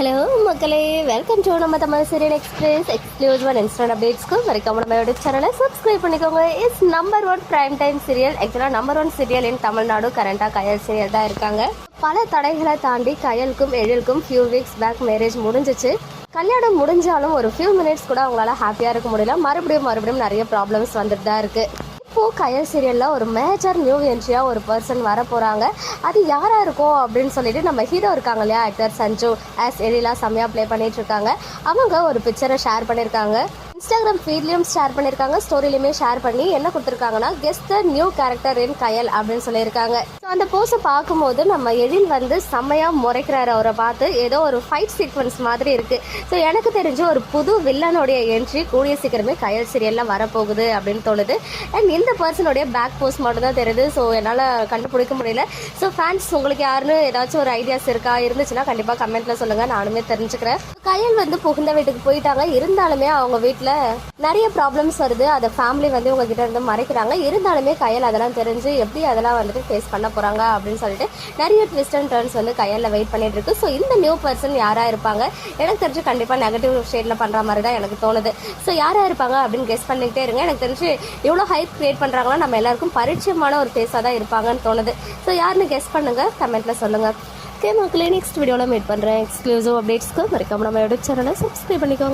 Hello மக்களே. Welcome to நம்ம Tamil serial express exclusive and instant அப்டேட்ஸ்க்கு வரைக்கும் நம்ம யூடியூப் சேனலை சப்ஸ்கிரைப் பண்ணிக்கோங்க. It's number one prime time serial ஆக்சுவலாக number one serial in Tamil Nadu கரண்டாக Kayal serial தான் இருக்காங்க. பல தடைகளை தாண்டி கயலுக்கும் எழிலுக்கும் ஃபியூ வீக்ஸ் பேக் மேரேஜ் முடிஞ்சிச்சு. கல்யாணம் முடிஞ்சாலும் ஒரு ஃபியூ மினிட்ஸ் கூட அவங்களால ஹாப்பியாக இருக்க முடியல. மறுபடியும் மறுபடியும் நிறைய ப்ராப்ளம்ஸ் வந்துட்டு தான் இருக்குது இப்போது கயல் சீரியலில் ஒரு மேஜர் நியூ என்ட்ரியாக ஒரு பர்சன் வர போகிறாங்க அது யாராக இருக்கும் அப்படின்னு சொல்லிட்டு நம்ம ஹீரோ இருக்காங்க இல்லையா? ஆக்டர் சஞ்சு ஆஸ் எழிலா செம்மையாக ப்ளே பண்ணிட்டு இருக்காங்க. அவங்க ஒரு பிக்சரை ஷேர் பண்ணியிருக்காங்க இன்ஸ்டாகிராம் ஃபீட்லேயும் ஷேர் பண்ணியிருக்காங்க ஸ்டோரிலையுமே ஷேர் பண்ணி என்ன கொடுத்துருக்காங்கன்னா guess the new character in Kayal அப்படின்னு சொல்லியிருக்காங்க. ஸோ அந்த போஸை பார்க்கும்போது நம்ம எழில் வந்து செம்மையாக முறைக்கிறாரு அவரை பார்த்து. ஏதோ ஒரு ஃபைட் சீக்வன்ஸ் மாதிரி இருக்குது ஸோ எனக்கு தெரிஞ்சு ஒரு புது வில்லனுடைய என்ட்ரி கூடிய சீக்கிரமே கயல் சீரியலில் வரப்போகுது அப்படின்னு தோணுது. அண்ட் இந்த பர்சனுடைய பேக் போஸ்ட் மட்டும் தான் தெரியுது. ஸோ என்னால் கண்டுபிடிக்க முடியல. ஸோ ஃபேன்ஸ் உங்களுக்கு யாருன்னு ஏதாச்சும் ஒரு ஐடியாஸ் இருக்கா? இருந்துச்சுன்னா கண்டிப்பாக கமெண்ட்டில் சொல்லுங்கள் நானுமே தெரிஞ்சுக்கிறேன். கயல் வந்து புகுந்த வீட்டுக்கு போயிட்டாங்க. இருந்தாலுமே அவங்க வீட்டில் நிறைய ப்ராப்ளம்ஸ் வருது. அதை ஃபேமிலி வந்து உங்ககிட்ட இருந்து மறைக்கிறாங்க. இருந்தாலுமே கயல் அதெல்லாம் தெரிஞ்சு எப்படி அதெல்லாம் வந்துட்டு ஃபேஸ் பண்ண போகிறாங்க அப்படின்னு சொல்லிட்டு நிறைய ட்விஸ்ட் அண்ட் டர்ன்ஸ் வந்து கையில் வெயிட் பண்ணிட்டு இருக்கு. ஸோ இந்த நியூ பர்சன் யாராக இருப்பாங்க? எனக்கு தெரிஞ்சு கண்டிப்பாக நெகட்டிவ் ஷேடில் பண்ணுற மாதிரி தான் எனக்கு தோணுது. ஸோ யாராக இருப்பாங்க அப்படின்னு கெஸ் பண்ணிக்கிட்டே இருங்க. எனக்கு தெரிஞ்சு எவ்வளோ ஹைப் கிரியேட் பண்ணுறாங்களோ நம்ம எல்லாருக்கும் பரிச்சயமான ஒரு ஃபேஸாக தான் இருப்பாங்கன்னு தோணுது. ஸோ யாருன்னு கெஸ் பண்ணுங்கள் கமெண்ட்டில் சொல்லுங்கள் ஓகே மக்களே நெக்ஸ்ட் வீடியோவில் மீட் பண்ணுறேன் எக்ஸ்க்ளூசிவ் அப்டேட்ஸ்க்கு மறக்காம நம்ம யூடியூப் சேனலை சப்ஸ்கிரைப் பண்ணிக்கோங்க.